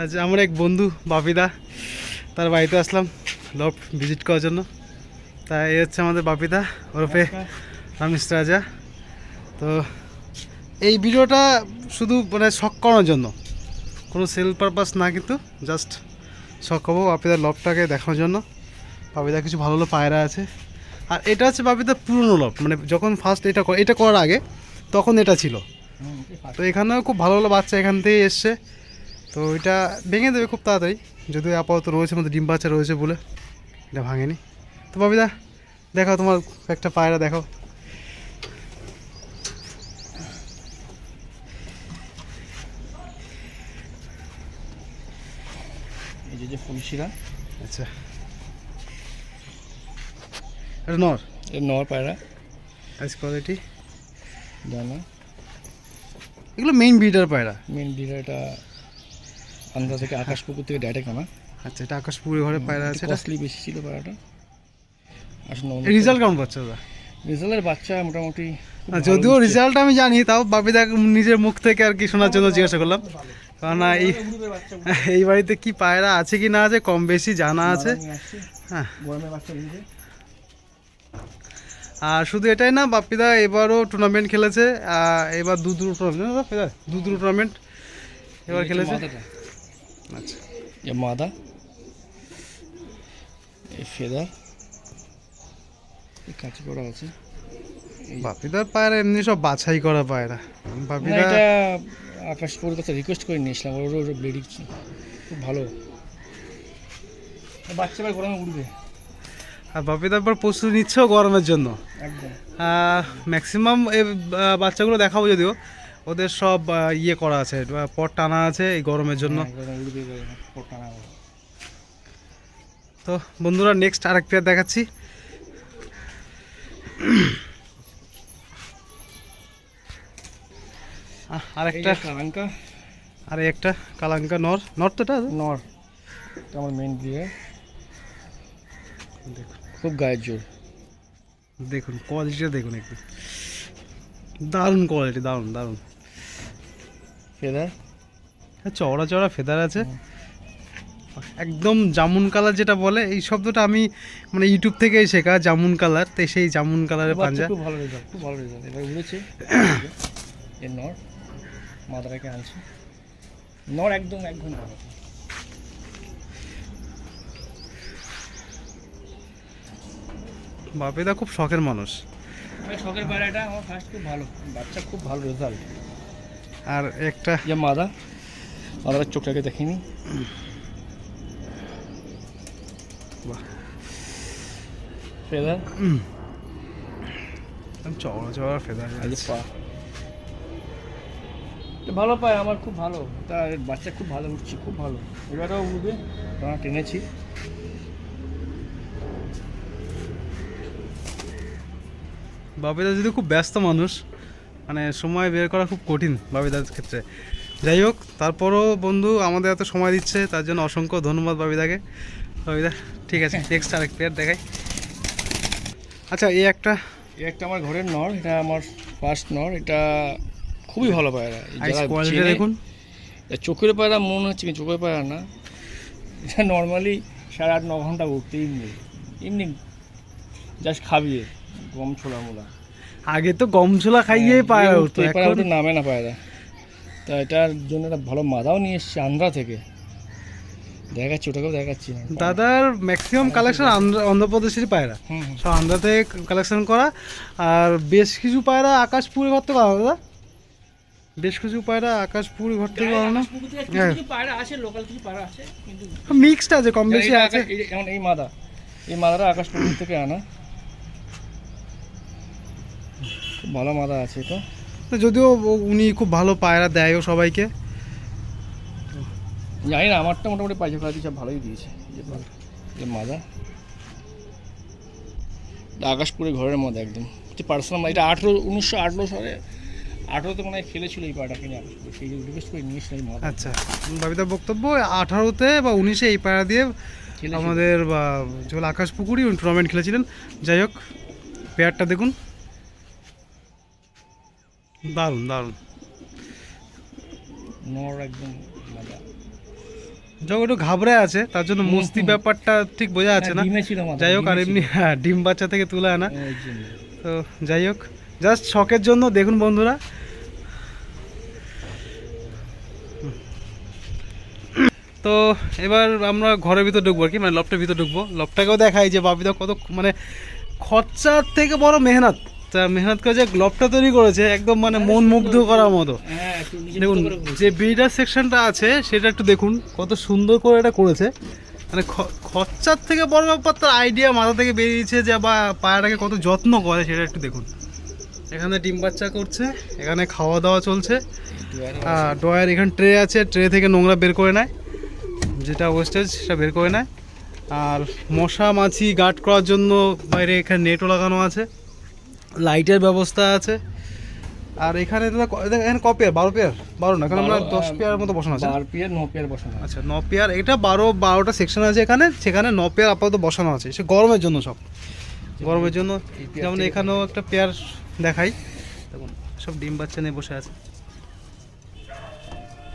আজ আমার এক বন্ধু, বাপিদা। তার বাড়িতে আসলাম লফট ভিজিট করার জন্য। তা এই হচ্ছে আমাদের বাপিদা, ওরফে রামিস রাজা। তো এই ভিডিওটা শুধু মানে শখ করানোর জন্য। কোনো সেল পারপাস না কিন্তু জাস্ট শখ হব বাপিদার লফটাকে দেখানোর জন্য। বাপিদা কিছু ভালো ভালো পায়রা আছে। আর এটা হচ্ছে বাপিদার পুরনো লফট মানে যখন ফার্স্ট এটা এটা করার আগে, তখন এটা ছিল। তো এখানেও খুব ভালো ভালো বাচ্চা এখান থেকে এসছে। তো এটা ভেঙে দেবে খুব তাড়াতাড়ি। যদিও আপাতত রয়েছে মধ্যে ডিম বাচ্চা রয়েছে বলে এটা ভাঙেনি। তো বাবিদা দেখাও তোমার একটা পায়রা দেখো এই যে যে ফুলশিরা। আচ্ছা। এটা নর? এর নর পায়রা। আইস কোয়ালিটি জানা এগুলো মেইন ব্রিডার পায়রা। মেন ডিলার আন্ধ্রা থেকে আকাশ পুকুর থেকে ডাইরেক্ট আনা আচ্ছা এটা আকাশপুরি ঘরে পায়রা আছে এটা? কস্টলি বেশি ছিল পায়রাটা। আসলে রিজাল্ট কেমন পাচ্ছে ওটা রিজাল্টের বাচ্চা মোটামুটি যদিও। রেজাল্ট আমি জানি তাও বাপিদা নিজের মুখ থেকে আর কি শোনার জন্য জিজ্ঞাসা করলাম। কারণ এই এই বাড়িতে কি পায়রা আছে কি না আছে কম বেশি জানা আছে। হ্যাঁ। আর শুধু এটাই না বাপিদা এবারও টুর্নামেন্ট খেলেছে। এবার দু দুটো টুর্নামেন্ট দু দুটো টুর্নামেন্ট এবার খেলেছে। আচ্ছা। এ মাদা এই ফেদার এই কাঁচি করা আছে। বাপিদার পায়রা এমনি সব বাছাই করা পায়রা। বাপিদা এটা আকাশ পুকুর কাছে রিকোয়েস্ট করে নিয়েছিলাম ওর ওর ব্লিডিং খুব ভালো। বাচ্চা এবার গরমে উঠবে। আর বাপিদা এবার প্রস্তুতি নিচ্ছেও গরমের জন্য। একদম। ম্যাক্সিমাম বাচ্চাগুলো দেখাবো যদিও। ওদের সব ইয়ে করা আছে পট টানা আছে এই গরমের জন্য। হ্যাঁ। তো বন্ধুরা নেক্সট আরেক পেয়ার দেখাচ্ছি। আরেকটা। কালাঙ্কা। আর একটা কালাঙ্কা নর। নর তো এটা? নর। আমার মেন দিয়ে দেখুন খুব গায়ের জোর। দেখুন কোয়ালিটিটা দেখুন একটু। দারুণ কোয়ালিটি দারুণ দারুণ। ফেদার চওড়া চওড়া ফেদার আছে। একদম জামুন কালার যেটা বলে এই শব্দটা আমি মানে ইউটিউব থেকেই শেখা জামুন কালার। তো সেই জামুন কালারের পাঞ্জা। খুব ভালো রেজাল্ট খুব ভালো রেজাল্ট এবার উড়েছে এর নর মাদারাকে আনছে। নর একদম এক ঘণ্টা বাপেদা খুব শখের মানুষ। মানে শখের পায়রাটা আমার ফার্স্ট খুব ভালো। বাচ্চা খুব ভালো রেজাল্ট আর একটা যে মাদা মাদার চোখটাকে দেখিনি। বাহ। ফেদার? চওড়া চওড়া ফেদার পা ভালো পায় আমার খুব ভালো। তার বাচ্চা খুব ভালো উঠছে খুব ভালো। এবারেও উঠবে আমরা টেনেছি। বাপিদা যদি খুব ব্যস্ত মানুষ মানে সময় বের করা খুব কঠিন বাপিদার ক্ষেত্রে। যাই হোক তারপরও বন্ধু আমাদের এত সময় দিচ্ছে তার জন্য অসংখ্য ধন্যবাদ বাবিদাকে। বাবিদা ঠিক আছে নেক্সট আরেক প্লেয়ার দেখাই। আচ্ছা এই একটা। এই একটা আমার ঘরের নর এটা আমার ফার্স্ট নর এটা খুবই ভালো পায়রা। কোয়ালিটি দেখুন। চোখের পায়রা মনে হচ্ছে কি চোখের পায়রা না। এটা নর্মালি সাড়ে আট ন ঘণ্টা উঠতে এমনি এমনি জাস্ট খাবিয়ে গম ছোলা মোলা। আগে তো গম ছোলা খাইয়ে পায়রা উঠতো এখন নামে না পায়রা তা এটার জন্য একটা ভালো মাদাও নিয়ে এসছে আন্ধ্রা থেকে। দেখাচ্ছি ওটাকেও দেখাচ্ছি। না দাদার ম্যাক্সিমাম কালেকশন অন্ধ্রপ্রদেশেরই পায়রা। সব আন্ধ্রা থেকে কালেকশন করা। আর বেশ কিছু পায়রা আকাশপুরি ঘর থেকে আনা দাদা বেশ কিছু পায়রা আকাশপুরি ঘর থেকে থেকে কিছু হ্যাঁ। পায়রা আছে লোকাল কিছু পায়রা আছে মিক্সড আছে কম বেশি আছে। আকাশ- এই- মাদা। এই মাদাটা আকাশ পুকুর থেকে আনা খুব ভালো মাদা আছে তো। যদিও উনি খুব ভালো পায়রা দেয়ও সবাইকে। জানি না আমারটা মোটামুটি পাইছে খাওয়া সব ভালোই দিয়েছে। যে মাদা। আকাশপুরে ঘরের মধ্যে একদম। পার্সোনাল এটা আঠেরো উনিশশো আঠেরো সালে আঠেরোতে মনে হয় খেলেছিল এই পায়রাটা কিনে সেই রিকোয়েস্ট করে নিয়েছিল এই মাদা। আচ্ছা। বাবিতার বক্তব্য আঠারোতে বা উনিশে এই পায়রা দিয়ে আমাদের বা যেগুলো আকাশ পুকুরি টুর্নামেন্ট খেলেছিলেন যাই হোক পেয়ারটা দেখুন। দারুণ দারুণ। নর একদম যখন একটু ঘাবড়ে আছে তার জন্য মস্তি ব্যাপারটা ঠিক বোঝা যাচ্ছে না। হ্যাঁ, মাথা, যাই হোক আর এমনি হ্যাঁ ডিম বাচ্চা থেকে তুলে আনা। তো যাই হোক জাস্ট শখের জন্য দেখুন বন্ধুরা। তো এবার আমরা ঘরের ভিতর ঢুকবো আর কি মানে লপটের ভিতর ঢুকবো। লপটাকেও দেখাই যে বাপিদা কত মানে খরচার থেকে বড় মেহনত। তা মেহনত করে যে লপটা তৈরি করেছে একদম মানে মন মুগ্ধ করার মতো। হ্যাঁ, দেখুন। যে বিল্ডার সেকশনটা আছে সেটা একটু দেখুন কত সুন্দর করে এটা করেছে। মানে খরচার থেকে বড় ব্যাপার তার আইডিয়া মাথা থেকে বেরিয়েছে যে বা পায়রাটাকে কত যত্ন করে সেটা একটু দেখুন। এখানে ডিম বাচ্চা করছে এখানে খাওয়া দাওয়া চলছে আর ড্রয়ার এখানে ট্রে আছে ট্রে থেকে নোংরা বের করে নেয়। যেটা ওয়েস্টেজ সেটা বের করে নেয়। আর মশা মাছি গার্ড করার জন্য বাইরে এখানে নেটও লাগানো আছে। লাইটের ব্যবস্থা আছে। আর এখানে দাদা এখানে ক পেয়ার? বারো পেয়ার? বারো না কারণ আমরা দশ পেয়ার মতো বসানো আছে। বার পেয়ার ন পেয়ার বসানো আচ্ছা ন পেয়ার এটা বারো বারোটা সেকশন আছে এখানে সেখানে ন পেয়ার আপাতত বসানো আছে। সে গরমের জন্য সব। গরমের জন্য যেমন এখানেও একটা পেয়ার দেখাই। দেখুন সব ডিম বাচ্চা নিয়ে বসে আছে।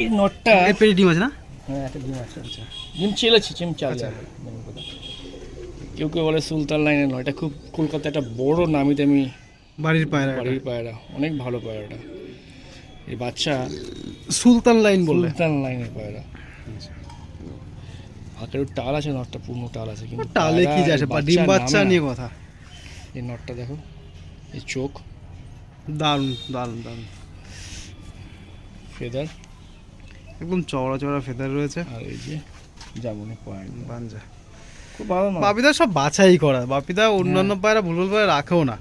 এই নটটা এর পেটে ডিম আছে না? হ্যাঁ একটা ডিম আছে আচ্ছা। ডিম চেলেছে ডিম চালে। আচ্ছা। কেউ কেউ বলে সুলতান লাইনের নয়। এটা খুব কলকাতা একটা বড় নামি দামি বাড়ির পায়রা বাড়ির পায়রা অনেক ভালো পায়রাটা। এই বাচ্চা সুলতান লাইন বললে। সুলতান লাইনের পায়রা। হাতের টাল আছে নটটা পূর্ণ টাল আছে কিন্তু টালে কি যাচ্ছে ডিম বাচ্চা। নিয়ে কথা। এই নটটা দেখো এই চোখ। দারুণ দারুণ দারুণ। ফেদার। একদম চওড়া চওড়া ফেদার রয়েছে। আর এই যে জামুনি পয়েন্ট বাঞ্জা। খুব ভালো না বাপিদা সব বাছাই করা। বাপিদা অন্যান্য হ্যাঁ। পায়রা ভুলভুল পায়রা রাখেও না।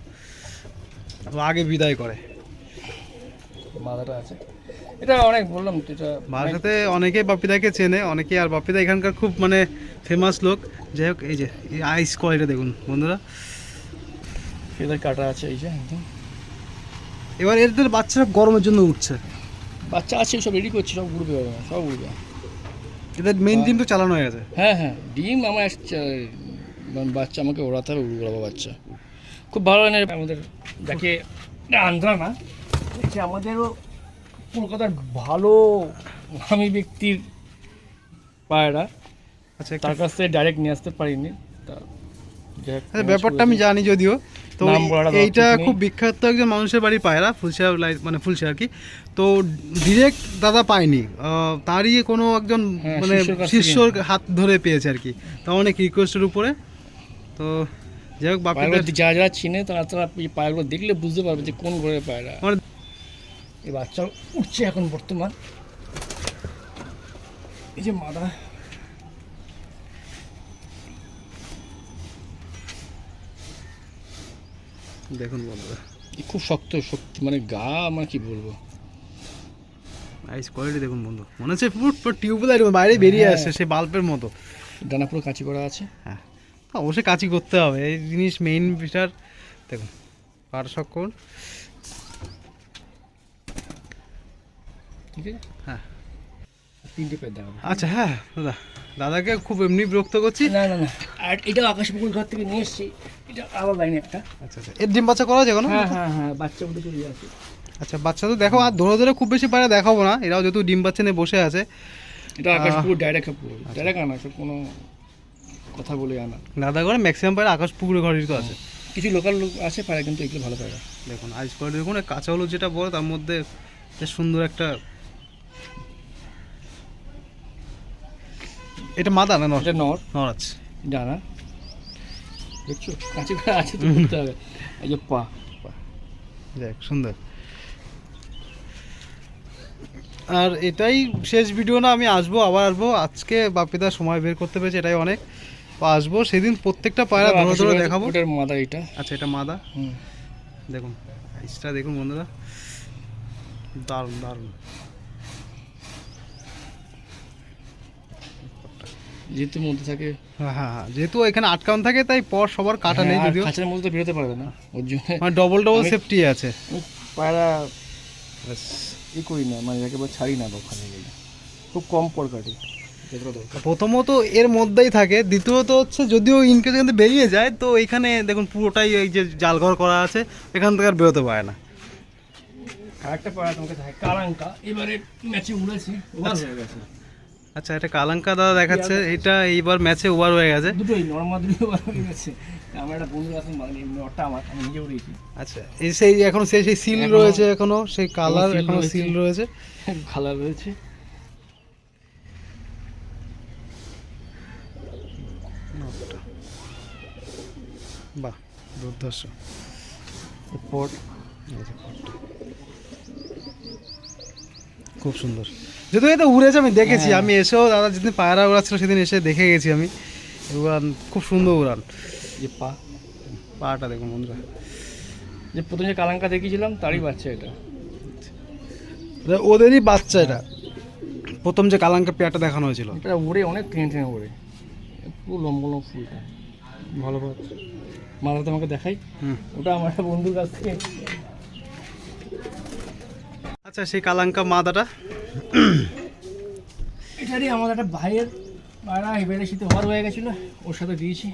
আগে বিদায় করে। মাথাটা আছে। এটা অনেক বললাম এটা ভাষাতে অনেকেই বাপিদাকে চেনে অনেকেই আর বাপিদা এখানকার খুব মানে ফেমাস লোক। যাই হোক এই যে এই আইস কোয়ালিটি দেখুন বন্ধুরা। ফেদার কাটা আছে এই যে একদম। এবার এদের বাচ্চারা গরমের জন্য উঠছে। বাচ্চা আছে সব রেডি করছি সব উড়বে সব উড়বে। এদের মেইন ডিম তো চালানো হয়ে গেছে। হ্যাঁ হ্যাঁ ডিম আমার মানে বাচ্চা আমাকে ওড়াতে হবে উড়াবো বাচ্চা। খুব ভালো লাগে আমাদের যাকে এটা আন্ধ্রা না দেখছি আমাদেরও কলকাতার ভালো আমি ব্যক্তির পায়রা। আচ্ছা তার কাছ থেকে ডাইরেক্ট নিয়ে আসতে পারিনি। তা আচ্ছা, ব্যাপারটা আমি জানি যদিও। তো এইটা খুব বিখ্যাত একজন মানুষের বাড়ি পায়রা ফুলশিয়া লাই- মানে ফুলশিয়া আর কি। তো ডিরেক্ট দাদা পায়নি। তারই কোনো একজন হ্যাঁ, মানে শিষ্যর হাত ধরে পেয়েছে আর কি। তা অনেক রিকোয়েস্টের উপরে। তো যাই হোক পায়রাগুলো যারা চিনে তারা তারা পায়রাগুলো দেখলে বুঝতে পারবে যে কোন ঘরের পায়রা। মানে এই বাচ্চা উঠছে এখন বর্তমান। এই যে মাদা। দেখুন বন্ধুরা। খুব শক্ত শক্তি মানে গা আমার কি বলব? আইস কোয়ালিটি দেখুন বন্ধু। মনে হচ্ছে পুরো টিউবলাইট বাইরে বেরিয়ে হ্যাঁ। আসছে সেই বাল্বের মতো। ডানা পুরো কাঁচি করা আছে। হ্যাঁ। অবশ্যই কাজই করতে হবে। এই জিনিস মেইন বিষয়। দেখুন পার সকল। ঠিক আছে হ্যাঁ। তিনটে পেয়ে দেখাবো আচ্ছা হ্যাঁ দাদা। দাদাকে খুব এমনি বিরক্ত করছি। না না না। আর এটা আকাশ পুকুর ঘর থেকে নিয়ে এসেছি। এটা আলাদা লাইন একটা। আচ্ছা আচ্ছা। এর ডিম বাচ্চা করা যায় কোনো হ্যাঁ হ্যাঁ হ্যাঁ বাচ্চা উঠে চলে যাচ্ছে। আচ্ছা বাচ্চা তো দেখো আর ধরে ধরে খুব বেশি পায়রা দেখাবো না। এরাও যেহেতু ডিম বাচ্চা নিয়ে বসে আছে। এটা আকাশ পুকুর ডাইরেক্ট ডাইরেক্ট আনা কোনো কথা বলে আনা। দাদা করে ম্যাক্সিমাম পায়রা আকাশ পুকুরে ঘরের তো আছে। কিছু লোকাল লোক আছে পারে কিন্তু এগুলো ভালো পায়রা। দেখুন আইস কোয়ালিটি দেখুন কাঁচা হলুদ যেটা বড় তার মধ্যে বেশ সুন্দর একটা এটা মাদা না নর? এটা নর। নর আছে। ডানা। দেখছ? কাঁচি করে আছে তো করতে হবে। এই যে পা যাক সুন্দর। আর এটাই শেষ ভিডিও না আমি আসব আবার আসব। আজকে বাপিদা সময় বের করতে পেরেছে এটাই অনেক। আসব সেদিন প্রত্যেকটা পায়রা ধরে ধরে দেখাবো। ওটার মাদা এটা আচ্ছা এটা মাদা? দেখুন আইসটা দেখুন বন্ধুরা। দারুণ দারুণ। যেহেতু মধ্যে থাকে। হ্যাঁ হ্যাঁ হ্যাঁ যেহেতু এখানে আটকান থাকে তাই পর সবার কাটা নেই হ্যাঁ, যদিও। খাঁচার মধ্যে বেরোতে পারবে না ওর জন্য। মানে ডবল ডবল সেফটি আছে। পায়রা ই করি না মানে একেবারে ছাড়ি না ওখানে খুব কম পর কাটি প্রথমত এর মধ্যেই থাকে দ্বিতীয়ত হচ্ছে যদিও ইনকেস কিন্তু বেরিয়ে যায় তো এখানে দেখুন পুরোটাই এই যে জালঘর করা আছে এখান থেকে আর বেরোতে পারে না। আরেকটা পায়রা তোমাকে থাকে কালাঙ্কা। এবারে ম্যাচে উড়েছি ওভার হয়ে গেছে। আচ্ছা এটা কালাঙ্কা দাদা দেখাচ্ছে এটা এইবার ম্যাচে ওভার হয়ে গেছে। দুটোই নর্মাল দুটো বার হয়ে গেছে। আমার একটা বন্ধু আছে মানে এমনি আমার আমি নিজে উড়িয়েছি আচ্ছা এই সেই এখনও সেই সেই সিল রয়েছে এখনও সেই কালার এখনও সিল রয়েছে। কালার রয়েছে। বাহ দুর্ধর্ষ। পট খুব সুন্দর। যেহেতু এটা উড়েছে আমি দেখেছি। হ্যাঁ। আমি এসেও দাদা যেদিন পায়রা উড়াচ্ছিল সেদিন এসে দেখে গেছি আমি। উড়ান খুব সুন্দর উড়ান। যে পা। পাটা দেখুন বন্ধুরা। যে প্রথমে যে কালাঙ্কা দেখিয়েছিলাম তারই বাচ্চা এটা। ওদেরই বাচ্চা এটা। প্রথম যে কালাঙ্কা পেয়ারটা দেখানো হয়েছিল। এটা উড়ে অনেক টেনে টেনে উড়ে। পুরো লম্বা লম্বা ফুলটা। ভালো বাচ্চা মালাতে আমাকে দেখাই। ওটা আমার একটা বন্ধুর কাছ থেকে। আচ্ছা সেই কালাঙ্কা মাদাটা। এটারই আমাদের একটা ভাইয়ের পায়রা এবারে শীতে ওভার হয়ে গেছিল ওর সাথে দিয়েছি।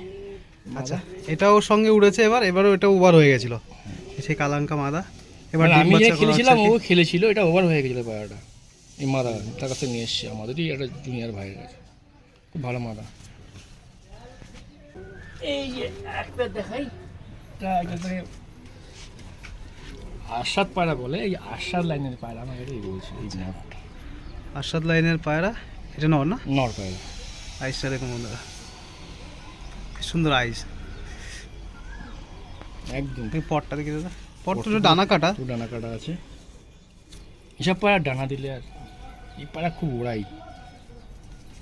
আচ্ছা এটাও সঙ্গে উড়েছে এবার এবারও এটা ওভার হয়ে গেছিল সেই কালাঙ্কা মাদা। এবার মানে আমি যে খেলেছিলাম ও খেলেছিল এটা ওভার হয়ে গেছিল পায়রাটা এই মাদা তার কাছে নিয়ে এসছি আমাদেরই একটা জুনিয়র ভাইয়ের কাছে। খুব ভালো মাদা। এই যে একটা দেখাই। এটা একেবারে আশাদ পায়রা বলে এই আশাদ লাইনের পায়রা আমার এটাই বলছি। এই নরটা আরশাদ লাইনের পায়রা? এটা নর না? নর পায়রা। আইসটা দেখুন বন্ধুরা সুন্দর আইস। একদম। এই পটটা দেখি দাদা। পটটা একটু ডানা কাটা। ডানা কাটা আছে। এসব পায়রা ডানা দিলে আর এই পায়রা খুব ওড়াই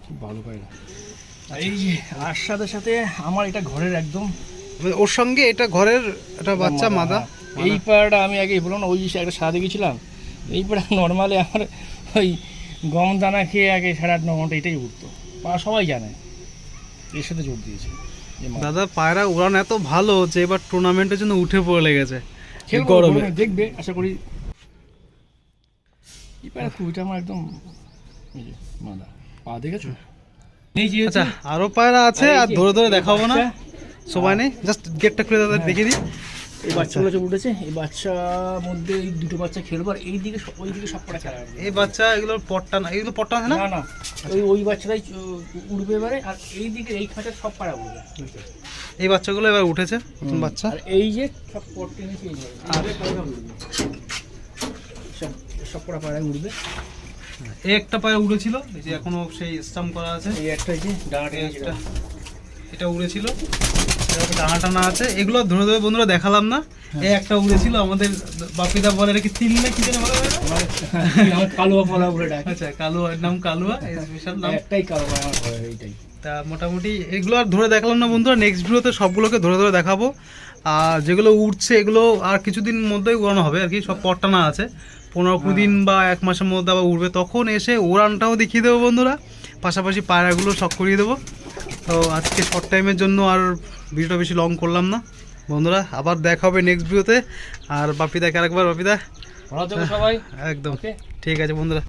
খুব ভালো পায়রা। এই যে আশাদের সাথে আমার এটা ঘরের একদম ওর সঙ্গে এটা ঘরের একটা বাচ্চা মাদা। এই পাড়াটা আমি আগে বললাম ওই একটা সাদা গেছিলাম এই পাড়া নর্মালি আমার ওই গম দানা খেয়ে আগে সাড়ে আট ন ঘণ্টা এটাই উঠতো। পাড়া সবাই জানে এর সাথে জোর দিয়েছে। দাদা পায়রা উড়ান এত ভালো যে এবার টুর্নামেন্টের জন্য উঠে পড়ে লেগেছে। গরমে। দেখবে আশা করি। এই পাড়া খুবইটা আমার একদম মাদা। পা দেখেছ? আচ্ছা আরও পায়রা আছে আর ধরে ধরে দেখাবো না। সময় নেই জাস্ট গেটটা খুলে দাদা দেখিয়ে দিই এই বাচ্চাগুলো যে উঠেছে এই বাচ্চার মধ্যে এই দুটো বাচ্চা খেলব আর এই দিকে সব- ওই দিকে সব কটা খেলা এই বাচ্চা এগুলোর পটটা না এগুলো পটটা আছে না? না ওই ওই বাচ্চাটাই উ- উড়বে এবারে আর এই দিকে এই খাঁচার সব পাড়া উড়বে এই বাচ্চাগুলো এবার উঠেছে নতুন বাচ্চা। আর এই যে সব পট টেনেছে এই যাবে। এই যে পায়রা উড়বে। সব সব কটা পায়রা উড়বে এই একটা পায়ে উড়েছিল এই যে এখনও সেই স্টাম্প করা আছে। এই একটা এই যে এটা উড়েছিল। টানা আছে। এগুলো ধরে ধরে বন্ধুরা দেখালাম না। এই একটা উড়েছিল আমাদের বাপিদা বলে এটা কি তিল না কি জানি বলে আমার কালুয়া ডাকে। আচ্ছা কালুয়া নাম কালুয়া স্পেশাল নাম। একটাই কালো পায়রা আমার এইটাই। তা মোটামুটি এগুলো আর ধরে দেখালাম না বন্ধুরা নেক্সট ভিডিওতে সবগুলোকে ধরে ধরে দেখাবো। আর যেগুলো উঠছে এগুলো আর কিছুদিন মধ্যেই উড়ানো হবে আর কি সব পটটানা আছে। পনেরো কুড়ি দিন বা এক মাসের মধ্যে আবার উঠবে তখন এসে উড়ানটাও দেখিয়ে দেবো বন্ধুরা। পাশাপাশি পায়রাগুলো শখ করিয়ে দেবো। তো আজকে শর্ট টাইমের জন্য আর ভিডিওটা বেশি লং করলাম না। বন্ধুরা আবার দেখা হবে নেক্সট ভিডিওতে আর বাপিদাকে আরেকবার বাপিদা। ভালো সবাই। একদম। ঠিক আছে বন্ধুরা।